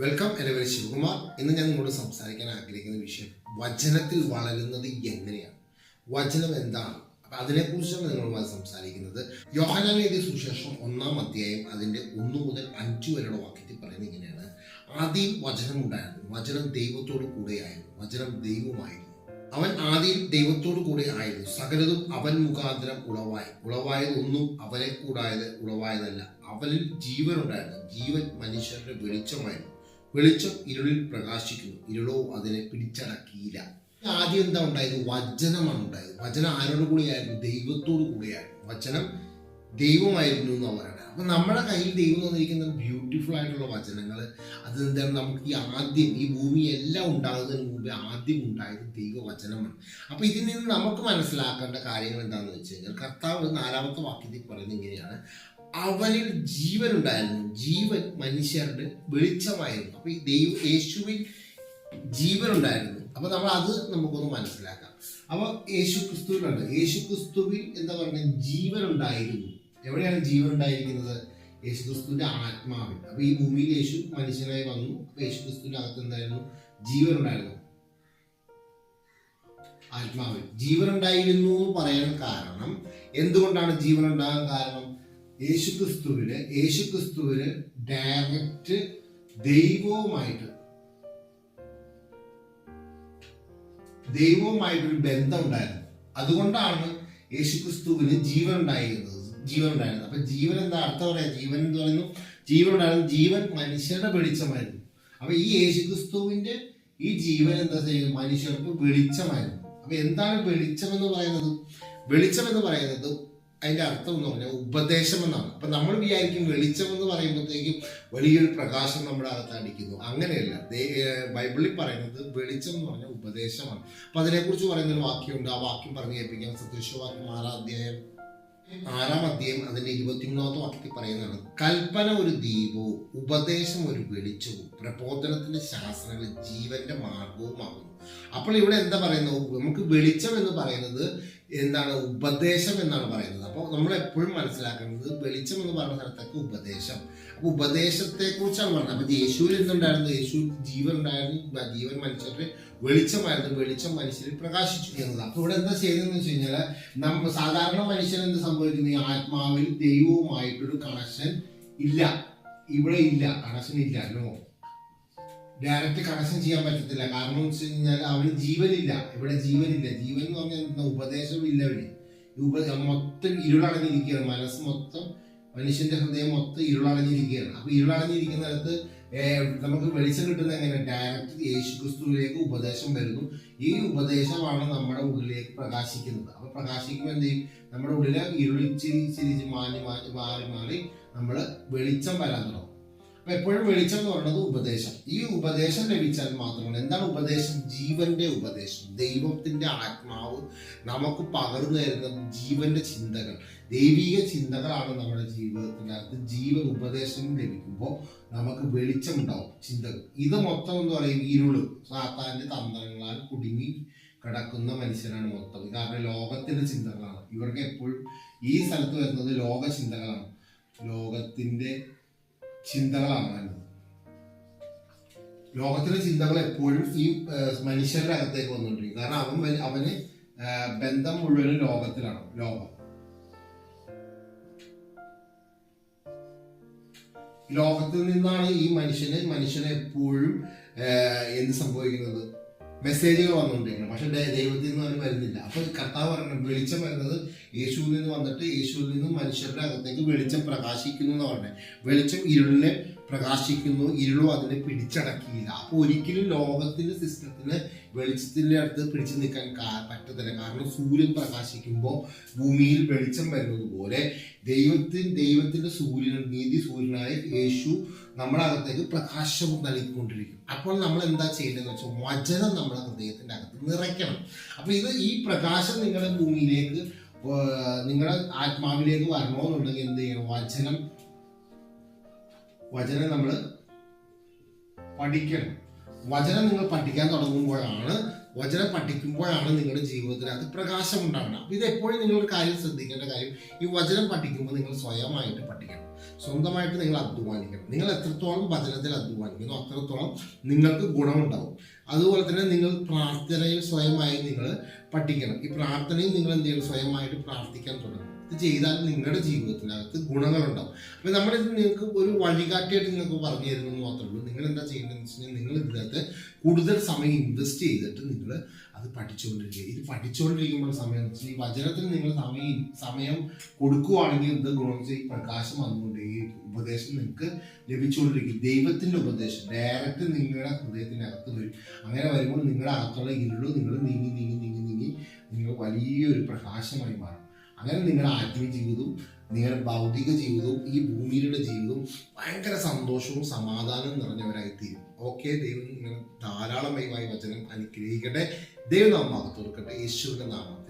Welcome എന്റെ പേര് ശിവകുമാർ. ഇന്ന് ഞാൻ നിങ്ങളോട് സംസാരിക്കാൻ ആഗ്രഹിക്കുന്ന വിഷയം വചനത്തിൽ വളരുന്നത് എങ്ങനെയാണ്? വചനം എന്താണ്? അപ്പം അതിനെക്കുറിച്ചാണ് നിങ്ങളുമായി സംസാരിക്കുന്നത്. യോഹനാൻ എഴുതിയ സുശേഷം ഒന്നാം അധ്യായം അതിന്റെ ഒന്ന് മുതൽ അഞ്ച് വരെയുള്ള വാക്യത്തിൽ പറയുന്നത് ഇങ്ങനെയാണ്. ആദ്യം വചനം ഉണ്ടായിരുന്നു. വചനം ദൈവത്തോട് കൂടെയായിരുന്നു വചനം ദൈവമായിരുന്നു. അവൻ ആദ്യം ദൈവത്തോടു കൂടെ ആയിരുന്നു. സകലതും അവൻ മുഖാന്തരം ഉളവായി. ഉളവായതൊന്നും അവനെ കൂടായത് ഉളവായതല്ല. അവനിൽ ജീവനുണ്ടായിരുന്നു. ജീവൻ മനുഷ്യരുടെ വെളിച്ചമായിരുന്നു. വെളിച്ചം ഇരുളിൽ പ്രകാശിക്കുന്നു. ഇരുളോ അതിനെ പിടിച്ചടക്കിയില്ല. ആദ്യം എന്താ ഉണ്ടായത്? വചനമാണ് ഉണ്ടായത്. വചനം ആരോട് കൂടിയായിരുന്നു? ദൈവത്തോടു കൂടിയായിരുന്നു. വചനം ദൈവമായിരുന്നു എന്ന് പറയണത് അപ്പൊ നമ്മുടെ കയ്യിൽ ദൈവം തന്നിരിക്കുന്ന ബ്യൂട്ടിഫുൾ ആയിട്ടുള്ള വചനങ്ങൾ അത് എന്താണ് നമുക്ക് ഈ ആദ്യം ഈ ഭൂമി എല്ലാം ഉണ്ടാകുന്നതിന് മുമ്പേ ആദ്യം ഉണ്ടായത് ദൈവവചനമാണ്. അപ്പൊ ഇതിൽ നിന്ന് നമുക്ക് മനസ്സിലാക്കേണ്ട കാര്യങ്ങൾ എന്താണെന്ന് വെച്ച് കഴിഞ്ഞാൽ കർത്താവ് നാലാമത്തെ വാക്യത്തിൽ പറയുന്നത് ഇങ്ങനെയാണ്. അവനിൽ ജീവൻ ഉണ്ടായിരുന്നു ജീവൻ മനുഷ്യരുടെ വെളിച്ചമായിരുന്നു. അപ്പൊ ഈ ദൈവ യേശുവിൽ ജീവൻ ഉണ്ടായിരുന്നു അപ്പൊ നമ്മൾ അത് നമുക്കൊന്ന് മനസ്സിലാക്കാം. അപ്പൊ യേശു ക്രിസ്തുവിനുണ്ട് യേശു ക്രിസ്തുവിൽ എന്താ പറയുക ജീവൻ ഉണ്ടായിരുന്നു എവിടെയാണ് ജീവൻ ഉണ്ടായിരിക്കുന്നത് യേശു ക്രിസ്തുവിന്റെ ആത്മാവിൽ. അപ്പൊ ഈ ഭൂമിയിൽ യേശു മനുഷ്യനായി വന്നു. അപ്പൊ യേശു ക്രിസ്തുവിന്റെ അകത്ത് എന്തായിരുന്നു? ജീവൻ ഉണ്ടായിരുന്നു ആത്മാവിൽ. ജീവൻ ഉണ്ടായിരുന്നു എന്ന് പറയാൻ കാരണം എന്തുകൊണ്ടാണ് ജീവൻ ഉണ്ടാകാൻ കാരണം? യേശു ക്രിസ്തുവിന് യേശു ക്രിസ്തുവിന് ഡയറക്റ്റ് ദൈവവുമായിട്ട് ദൈവവുമായിട്ടൊരു ബന്ധം ഉണ്ടായിരുന്നു അതുകൊണ്ടാണ് യേശുക്രിസ്തുവിന് ജീവൻ ഉണ്ടായിരുന്നത് ജീവൻ ഉണ്ടായിരുന്നത് അപ്പൊ ജീവൻ എന്താ അർത്ഥം പറയാ? ജീവൻ എന്ന് പറയുന്നു ജീവൻ ഉണ്ടായിരുന്നു ജീവൻ മനുഷ്യരുടെ വെളിച്ചമായിരുന്നു. അപ്പൊ ഈ യേശുക്രിസ്തുവിന്റെ ഈ ജീവൻ എന്താ ചെയ്യുന്നത്? മനുഷ്യർക്ക് വെളിച്ചമായിരുന്നു. അപ്പൊ എന്താണ് വെളിച്ചം എന്ന് പറയുന്നത്? വെളിച്ചം എന്ന് പറയുന്നത് അതിന്റെ അർത്ഥം എന്ന് പറഞ്ഞാൽ ഉപദേശം എന്നാണ്. അപ്പൊ നമ്മൾ വിചാരിക്കും വെളിച്ചം എന്ന് പറയുമ്പോഴത്തേക്കും വലിയൊരു പ്രകാശം നമ്മുടെ അകത്ത് അടിക്കുന്നു. അങ്ങനെയല്ല. ബൈബിളിൽ പറയുന്നത് വെളിച്ചം എന്ന് പറഞ്ഞാൽ ഉപദേശമാണ്. അപ്പൊ അതിനെക്കുറിച്ച് പറയുന്നൊരു വാക്യമുണ്ട്. ആ വാക്യം പറഞ്ഞു കേൾപ്പിക്കാം. സദൃശവാക്യം ആറാം അധ്യായം. ആറാം അധ്യായം അതിന്റെ ഇരുപത്തിമൂന്നാമത്തെ വാക്യത്തിൽ പറയുന്നതാണ്. കൽപ്പന ഒരു ദീപവും ഉപദേശം ഒരു വെളിച്ചവും പ്രബോധനത്തിന്റെ ശാസ്ത്രങ്ങൾ ജീവന്റെ മാർഗവുമാകുന്നു. അപ്പോൾ ഇവിടെ എന്താ പറയുന്നത്? നമുക്ക് വെളിച്ചം എന്ന് പറയുന്നത് എന്താണ് ഉപദേശം എന്നാണ് പറയുന്നത്. അപ്പോൾ നമ്മൾ എപ്പോഴും മനസ്സിലാക്കേണ്ടത് വെളിച്ചം എന്ന് പറയുന്ന സ്ഥലത്തൊക്കെ ഉപദേശം. അപ്പൊ ഉപദേശത്തെ കുറിച്ചാണ് പറയുന്നത് അപ്പൊ യേശുവിൽ എന്തുണ്ടായിരുന്നു? യേശു ജീവൻ ഉണ്ടായിരുന്നു. ജീവൻ മനുഷ്യരുടെ വെളിച്ചമായിരുന്നു. വെളിച്ചം മനുഷ്യരിൽ പ്രകാശിച്ചു എന്നത് അപ്പൊ ഇവിടെ എന്താ ചെയ്യുന്നതെന്ന് വെച്ച് കഴിഞ്ഞാൽ നമ്മ സാധാരണ മനുഷ്യൻ എന്ത് സംഭവിക്കുന്നു? ഈ ആത്മാവിൽ ദൈവവുമായിട്ടൊരു കണക്ഷൻ ഇല്ല. ഇവിടെ ഇല്ല. കണക്ഷൻ ഇല്ല. നോ ഡയറക്റ്റ് കണക്ഷൻ ചെയ്യാൻ പറ്റത്തില്ല. കാരണം എന്ന് വെച്ച് കഴിഞ്ഞാൽ അവന് ജീവനില്ല. ഇവിടെ ജീവനില്ല. ജീവൻ എന്ന് പറഞ്ഞാൽ എന്താ? ഉപദേശം ഇല്ല അവന്. ഉപ മൊത്തം ഇരുളടഞ്ഞിരിക്കുകയാണ് മനസ്സ് മൊത്തം മനുഷ്യന്റെ ഹൃദയം മൊത്തം ഇരുളടഞ്ഞിരിക്കുകയാണ് അപ്പൊ ഇരുളടഞ്ഞിരിക്കുന്നിടത്ത് നമുക്ക് വെളിച്ചം കിട്ടുന്ന എങ്ങനെ ഡയറക്റ്റ് യേശു ക്രിസ്തുവിലേക്ക് ഉപദേശം വരുന്നു. ഈ ഉപദേശമാണ് നമ്മുടെ ഉള്ളിലേക്ക് പ്രകാശിക്കുന്നത്. അപ്പൊ പ്രകാശിക്കുമ്പോൾ എന്ത് ചെയ്യും? നമ്മുടെ ഉള്ളിലെ ഇരുളിച്ചിരി ചിരിച്ച് മാറി മാറി മാറി നമ്മൾ വെളിച്ചം വരാൻ തുടങ്ങും. എപ്പോഴും വെളിച്ചം എന്ന് പറയുന്നത് ഉപദേശം. ഈ ഉപദേശം ലഭിച്ചാൽ മാത്രമാണ്. എന്താണ് ഉപദേശം? ജീവന്റെ ഉപദേശം. ദൈവത്തിന്റെ ആത്മാവ് നമുക്ക് പകർന്നു തരുന്ന ജീവന്റെ ചിന്തകൾ. ദൈവിക ചിന്തകളാണ് നമ്മുടെ ജീവിതത്തിനകത്ത് ജീവൻ ഉപദേശം ലഭിക്കുമ്പോൾ നമുക്ക് വെളിച്ചം ഉണ്ടാവും ചിന്തകൾ. ഇത് മൊത്തം എന്ന് പറയും ഇരുൾ. സാത്താന്റെ തന്ത്രങ്ങളാൽ കുടുങ്ങി കിടക്കുന്ന മനുഷ്യരാണ് മൊത്തം. കാരണം ലോകത്തിന്റെ ചിന്തകളാണ്. ഇവർക്ക് എപ്പോഴും ഈ സ്ഥലത്ത് വരുന്നത് ലോക ചിന്തകളാണ് ലോകത്തിന്റെ ചിന്തകളാണ് ലോകത്തിലെ ചിന്തകൾ എപ്പോഴും ഈ മനുഷ്യരുടെ അകത്തേക്ക് വന്നുകൊണ്ടിരിക്കും. കാരണം അവൻ അവന് ബന്ധം മുഴുവനും ലോകത്തിലാണ് ലോകം. ലോകത്തിൽ നിന്നാണ് ഈ മനുഷ്യനെ മനുഷ്യനെ എപ്പോഴും എന്ത് സംഭവിക്കുന്നത്? മെസ്സേജുകൾ വന്നുകൊണ്ടിരിക്കണം പക്ഷെ ദൈവത്തിൽ നിന്ന് അവർ വരുന്നില്ല. അപ്പൊ കർത്താവ് പറഞ്ഞു വെളിച്ചം വരുന്നത് യേശുവിൽ നിന്ന് വന്നിട്ട് യേശുവിൽ നിന്ന് മനുഷ്യരുടെ അകത്തേക്ക് വെളിച്ചം പ്രകാശിക്കുന്നു എന്ന് പറഞ്ഞത് വെളിച്ചം ഇരുളിനെ പ്രകാശിക്കുന്നു ഇരുളോ അതിനെ പിടിച്ചടക്കിയില്ല. അപ്പോൾ ഒരിക്കലും ലോകത്തിന്റെ സിസ്റ്റത്തിന് വെളിച്ചത്തിന്റെ അടുത്ത് പിടിച്ചു നിൽക്കാൻ പറ്റത്തില്ല. കാരണം സൂര്യൻ പ്രകാശിക്കുമ്പോൾ ഭൂമിയിൽ വെളിച്ചം വരുന്നതുപോലെ ദൈവത്തിന് ദൈവത്തിന്റെ സൂര്യൻ നീതി സൂര്യനായ യേശു നമ്മുടെ അകത്തേക്ക് പ്രകാശവും നൽകിക്കൊണ്ടിരിക്കും. അപ്പോൾ നമ്മൾ എന്താ ചെയ്യേണ്ടതെന്ന് വെച്ചാൽ വചനം നമ്മുടെ ഹൃദയത്തിന്റെ അകത്ത് നിറയ്ക്കണം. അപ്പോൾ ഇത് ഈ പ്രകാശം നിങ്ങളുടെ ഭൂമിയിലേക്ക് നിങ്ങളുടെ ആത്മാവിലേക്ക് വരണമെന്നുണ്ടെങ്കിൽ എന്ത് ചെയ്യണം? വചനം വചനം നമ്മൾ പഠിക്കണം. വചനം നിങ്ങൾ പഠിക്കാൻ തുടങ്ങുമ്പോഴാണ് വചനം പഠിക്കുമ്പോഴാണ് നിങ്ങളുടെ ജീവിതത്തിൽ അത് പ്രകാശം ഉണ്ടാകുന്നത് അപ്പോൾ ഇത് എപ്പോഴും നിങ്ങളൊരു കാര്യം ശ്രദ്ധിക്കേണ്ട കാര്യം ഈ വചനം പഠിക്കുമ്പോൾ നിങ്ങൾ സ്വയമായിട്ട് പഠിക്കണം. സ്വന്തമായിട്ട് നിങ്ങൾ അധ്വാനിക്കണം. നിങ്ങൾ എത്രത്തോളം വചനത്തിൽ അധ്വാനിക്കുന്നു അത്രത്തോളം നിങ്ങൾക്ക് ഗുണമുണ്ടാവും. അതുപോലെ തന്നെ നിങ്ങൾ പ്രാർത്ഥനയിൽ സ്വയമായി നിങ്ങൾ പഠിക്കണം. ഈ പ്രാർത്ഥനയും നിങ്ങൾ എന്ത് ചെയ്യണം? സ്വയമായിട്ട് പ്രാർത്ഥിക്കാൻ തുടങ്ങണം. ഇത് ചെയ്താൽ നിങ്ങളുടെ ജീവിതത്തിനകത്ത് ഗുണങ്ങളുണ്ടാവും. അപ്പോൾ നമ്മുടെ നിങ്ങൾക്ക് ഒരു വഴികാട്ടിയായിട്ട് നിങ്ങൾക്ക് പറഞ്ഞു തരുന്നു മാത്രമേ ഉള്ളൂ. നിങ്ങൾ എന്താ ചെയ്യേണ്ടതെന്ന് വെച്ച് കഴിഞ്ഞാൽ നിങ്ങൾ ഇതിനകത്ത് കൂടുതൽ സമയം ഇൻവെസ്റ്റ് ചെയ്തിട്ട് നിങ്ങൾ അത് പഠിച്ചുകൊണ്ടിരിക്കുക. ഇത് പഠിച്ചുകൊണ്ടിരിക്കുമ്പോൾ സമയം ഈ വചനത്തിന് നിങ്ങൾ സമയം സമയം കൊടുക്കുകയാണെങ്കിൽ എന്ത് ഗുണം ഈ പ്രകാശം വന്നുകൊണ്ട് ഈ ഉപദേശം നിങ്ങൾക്ക് ലഭിച്ചുകൊണ്ടിരിക്കും. ദൈവത്തിന്റെ ഉപദേശം ഡയറക്റ്റ് നിങ്ങളുടെ ഹൃദയത്തിനകത്ത് വരും. അങ്ങനെ വരുമ്പോൾ നിങ്ങളുടെ അകത്തുള്ള ഇരുളും നിങ്ങൾ നീങ്ങി നീങ്ങി നീങ്ങി നീങ്ങി നിങ്ങൾ വലിയൊരു പ്രകാശമായി മാറും. അങ്ങനെ നിങ്ങളുടെ ആത്മീയ ജീവിതവും നിങ്ങളുടെ ഭൗതിക ജീവിതവും ഈ സന്തോഷവും സമാധാനവും നിറഞ്ഞവരായി തീരും ഓക്കെ ദൈവം നിങ്ങൾ ധാരാളമായി വചനം അനുഗ്രഹിക്കട്ടെ. ദൈവം നാം യേശുവിന്റെ നാമം.